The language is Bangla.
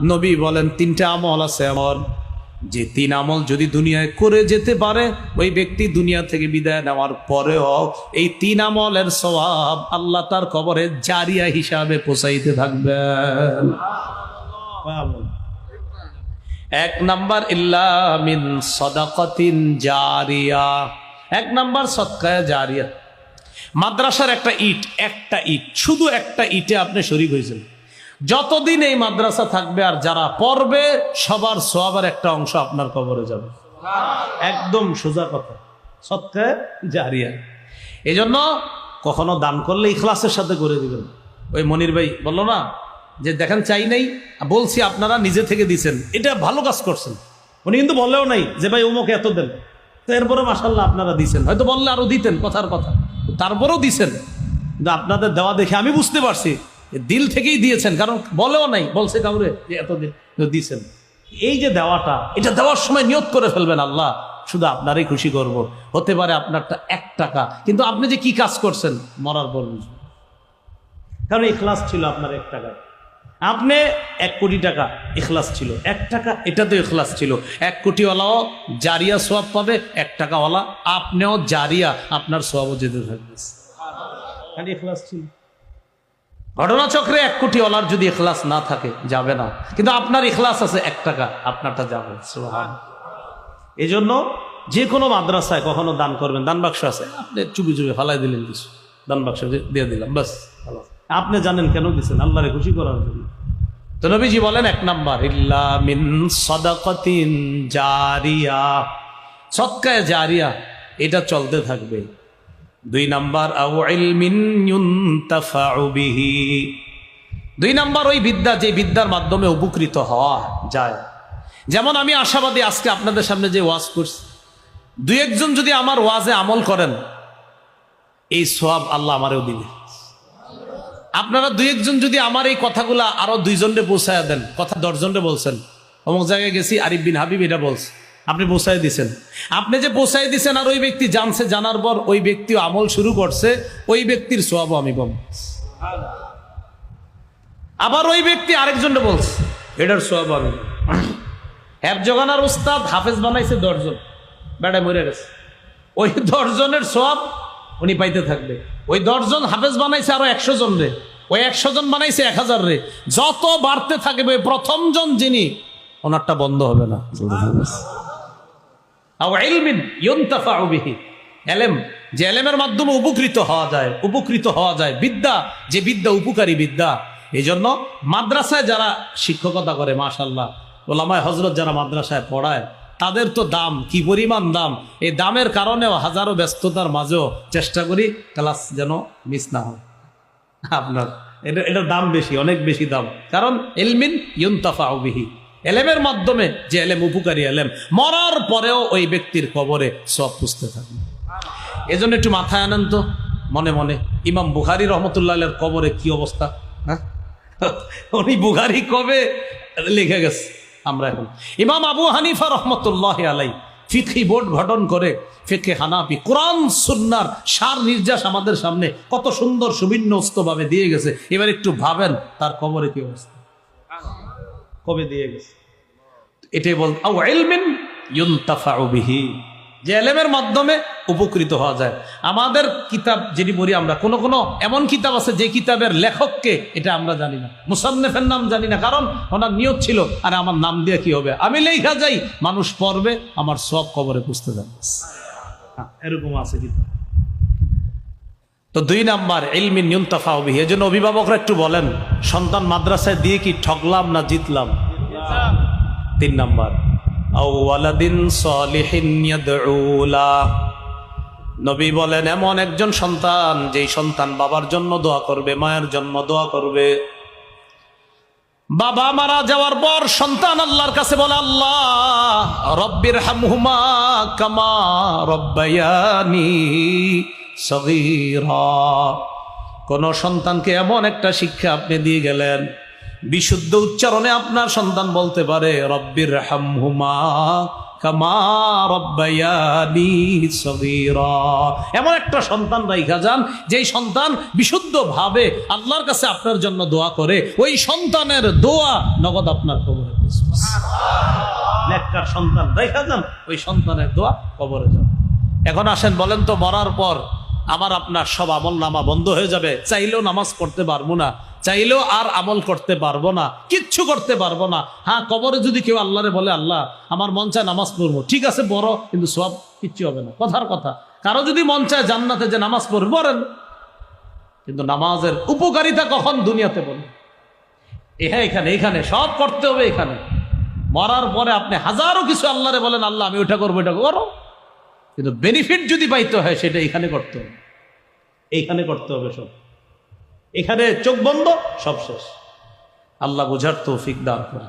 নবী বলেন, তিনটা আমল আছে এমন যে তিন আমল যদি দুনিয়ায় করে যেতে পারে, ওই ব্যক্তি দুনিয়া থেকে বিদায় নেওয়ার পরেও এই তিন আমলের স্বভাব আল্লাহ তার কবরে জারিয়া হিসাবে পোষাইতে থাকবেন এক নাম্বার ইল্লামিন সদাকতিন জারিয়া। এক নাম্বার সৎকায় জারিয়া। মাদ্রাসার একটা ইট একটা ইট, শুধু একটা ইটে আপনি শরিক হয়েছেন। যতদিন এই মাদ্রাসা থাকবে আর যারা পড়বে, সবার সবার একটা অংশ আপনার কবরে যাবে। একদম সোজা কথা। সৎকায় জারিয়া। এই জন্য কখনো দান করলে ইখলাসের সাথে করে দিবেন। ওই মনির ভাই বলল, না, যে দেখেন চাই নাই, বলছি আপনারা নিজে থেকে দিছেন। এটা ভালো কাজ করছেন। উনি কিন্তু বললেও নাই যে, ভাই অমুক এত দেন। তো এরপরে মাসাল্লাহ আপনারা দিছেন। হয়তো বললে আরও দিতেন কথার কথা। তারপরেও দিছেন। কিন্তু আপনাদের দেওয়া দেখে আমি বুঝতে পারছি দিল থেকেই দিয়েছেন, কারণ বলেও নাই, বলছে কাউরে যে এতদিন দিয়েছেন এই যে দেওয়াটা, এটা দেওয়ার সময় নিয়ত করে ফেলবেন আল্লাহ, শুধু আপনারই খুশি করব, হতে পারে আপনারটা এক টাকা। কিন্তু আপনি যে কি কাজ করছেন, মরার পর। কারণ ইখলাস ছিল আপনার এক টাকা আপনি এক কোটি টাকা ইখলাস ছিল, এক টাকা এটাতে ইখলাস ছিল। এক কোটিওয়ালাও জারিয়া সোয়াব পাবে, এক টাকাওয়ালা আপনিও জারিয়া আপনার সোয়াবও যেতে থাকবে। খালি ইখলাস ছিল। ঘটনাচক্রে এক কোটিওয়ালার যদি এখলাস না থাকে, যাবে না। কিন্তু আপনার ইখলাস আছে এক টাকা, আপনারটা যাবে। এই জন্য যে কোনো মাদ্রাসায় কখনো দান করবেন। দান বাক্স আছে। আপনি চুপি চুপি ফালাই দিলেন কিছু। দান বাক্স দিয়ে দিলাম, বাস। ভালো। আপনি জানেন কেন দিচ্ছেন আল্লাহরে খুশি করার জন্য। তো নবীজি বলেন এক নাম্বার, ইল্লা মিন জারিয়া। সৎকায় জারিয়া, এটা চলতে থাকবে। দুই নাম্বার বিহি। দুই নাম্বার, ওই বিদ্যা যে বিদ্যার মাধ্যমে উপকৃত হওয়া যায়। যেমন আমি আশাবাদী আজকে আপনাদের সামনে যে ওয়াজ করছি। দুই একজন যদি আমার ওয়াজে আমল করেন, এই সোয়াব আল্লাহ আমারও দিবে। আপনারা দুই একজন যদি আমার এই কথাগুলা আরও দুইজনরে পৌঁছায় দেন, কথা দশজনরে বলছেন, অমুক জায়গায় গেছি, আরিফ বিন হাবিব এটা বলছে। আপনি পৌঁছায় দিছেন আপনি যে পৌঁছায় দিছেন আর ওই ব্যক্তি জানছে, জানার পর ওই ব্যক্তিও আমল শুরু করছে, ওই ব্যক্তির সোয়াবও আমি পাবো। আবার ওই ব্যক্তি আরেকজনরে বলছে, এটার সোয়াব আমি হ্যাপ জগানার উস্তাদ হাফেজ বানাইছে দশজন। বেড়ায় মরে গেছে। ওই দশজনের সোয়াব উনি পাইতে থাকবে। ওই দশজন হাফেজ বানাইছে আরও একশো জন রে। ওই একশো জন বানাইছে এক হাজার রে। যত বাড়তে থাকবে প্রথম জন যিনি, ওনারটা বন্ধ হবে না। এলেম, যে এলেমের মাধ্যমে উপকৃত হওয়া যায়, উপকৃত হওয়া যায়। বিদ্যা, যে বিদ্যা, উপকারী বিদ্যা। এই জন্য মাদ্রাসায় যারা শিক্ষকতা করে মাশাল্লাহ ওলামায় হজরত যারা মাদ্রাসায় পড়ায়, তাদের তো দাম, কি পরিমাণ দাম? এই দামের কারণেও হাজারো ব্যস্ততার মাঝেও চেষ্টা করি ক্লাস যেন মিস না হয়। আপনার, এটা, এটার দাম বেশি, অনেক বেশি দাম। কারণ এলমিন ইউনতাফা বিহি। এলেমের মাধ্যমে যে এলেম, উপকারী এলেম, মরার পরেও ওই ব্যক্তির কবরে সব পুষতে থাকবে এজন্য একটু মাথায় আনেন তো, মনে মনে, ইমাম বুখারি রহমতুল্লাহ কবরে কি অবস্থা? হ্যাঁ? উনি বুখারি কবে লিখে গেছে? আমরা এখন। ইমাম আবু হানিফা রহমতুল্লাহ আলাই ফিকি বোর্ড গঠন করে ফিকে হানাপি কোরআন, সুন্নার সার নির্যাস আমাদের সামনে কত সুন্দর সুবিন্যস্তভাবে দিয়ে গেছে। এবার একটু ভাবেন, তার কবরে কি অবস্থা? কবে দিয়ে গেছে? এটাই বল বিহি। যে এলেমের মাধ্যমে উপকৃত হওয়া যায়। আমাদের কিতাব যেটি বলি আমরা কোনো কোনো এমন কিতাব আছে যে কিতাবের লেখককে এটা আমরা জানি না। মুসান্নেফের নাম জানি না কারণ ওনার নিয়ত ছিল। আর আমার নাম দিয়ে কি হবে? আমি লেখা যাই মানুষ পড়বে আমার সব কবরে পুষতে যাবে। হ্যাঁ, এরকম আছে কিতাব। তো দুই নাম্বার এলমি ইলমিন ইউনতাফা বিহি। জন্য অভিভাবকরা একটু বলেন, সন্তান মাদ্রাসায় দিয়ে কি ঠকলাম না জিতলাম? তিন নাম্বার নবী বলেন, এমন একজন সন্তান, যেই সন্তান বাবার জন্য দোয়া করবে, মায়ের জন্য দোয়া করবে। বাবা মারা যাওয়ার পর সন্তান আল্লাহর কাছে বলে, আল্লাহ রব্বির হামহুমা কামা রব্বায়ানি। কোন সন্তানকে এমন একটা শিক্ষা আপনি দিয়ে গেলেন, বিশুদ্ধ উচ্চারণে আপনার সন্তান বলতে পারে, রব্বির হামহুমা সগীরা। এমন একটা সন্তান রাইখা যান, যেই সন্তান বিশুদ্ধ ভাবে আল্লাহর কাছে আপনার জন্য দোয়া করে, ওই সন্তানের দোয়া নগদ আপনার কবরে সন্তান রাইখা যান, ওই সন্তানের দোয়া কবরে যান এখন আসেন বলেন তো, মরার পর আমার আপনার সব আমল নামা বন্ধ হয়ে যাবে। চাইলেও নামাজ পড়তে পারব না, চাইলেও আর আমল করতে পারব না, কিচ্ছু করতে পারব না। হ্যাঁ কবরে যদি কেউ আল্লাহরে বলে, আল্লাহ, আমার মন চায় নামাজ পড়ব। ঠিক আছে বড় কিন্তু সব কিচ্ছু হবে না। কথার কথা, কারও যদি মন চায় জান্নাতে যে নামাজ পড়বে বলেন কিন্তু নামাজের উপকারিতা কখন দুনিয়াতে বলে হ্যাঁ এখানে এখানে, সব করতে হবে এখানে। মরার পরে আপনি হাজারো কিছু আল্লাহরে বলেন, আল্লাহ, আমি ওটা করব এটা করো কিন্তু বেনিফিট যদি পাইতে হয়, সেটা এখানে করতে হবে। এইখানে করতে হবে সব। এখানে চোখ বন্ধ, সব শেষ। আল্লাহ বোঝার তৌফিক দান করে